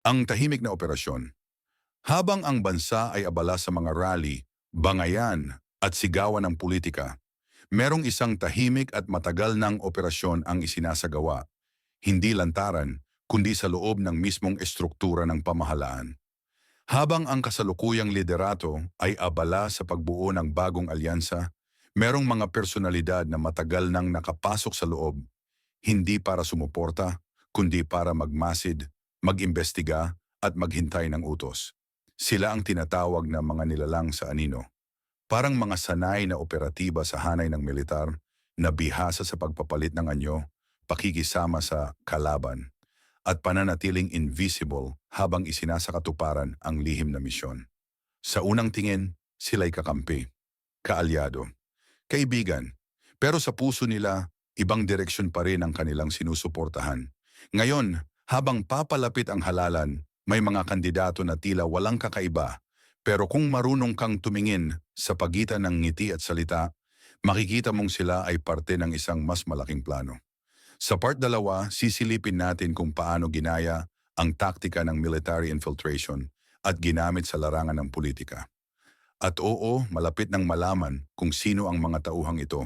Ang tahimik na operasyon. Habang ang bansa ay abala sa mga rally, bangayan at sigawan ng politika, merong isang tahimik at matagal ng operasyon ang isinasagawa. Hindi lantaran, kundi sa loob ng mismong estruktura ng pamahalaan. Habang ang kasalukuyang liderato ay abala sa pagbuo ng bagong alyansa, merong mga personalidad na matagal nang nakapasok sa loob, hindi para sumuporta, kundi para magmasid, mag-imbestiga at maghintay ng utos. Sila ang tinatawag na mga nilalang sa anino. Parang mga sanay na operatiba sa hanay ng militar na bihasa sa pagpapalit ng anyo, pakikisama sa kalaban, at pananatiling invisible habang isinasakatuparan ang lihim na misyon. Sa unang tingin, sila'y kakampi, kaalyado, kaibigan, pero sa puso nila, ibang direksyon pa rin ang kanilang sinusuportahan. Ngayon, habang papalapit ang halalan, may mga kandidato na tila walang kakaiba, pero kung marunong kang tumingin sa pagitan ng ngiti at salita, makikita mong sila ay parte ng isang mas malaking plano. Sa part dalawa, sisilipin natin kung paano ginaya ang taktika ng military infiltration at ginamit sa larangan ng politika. At oo, malapit nang malaman kung sino ang mga tauhang ito.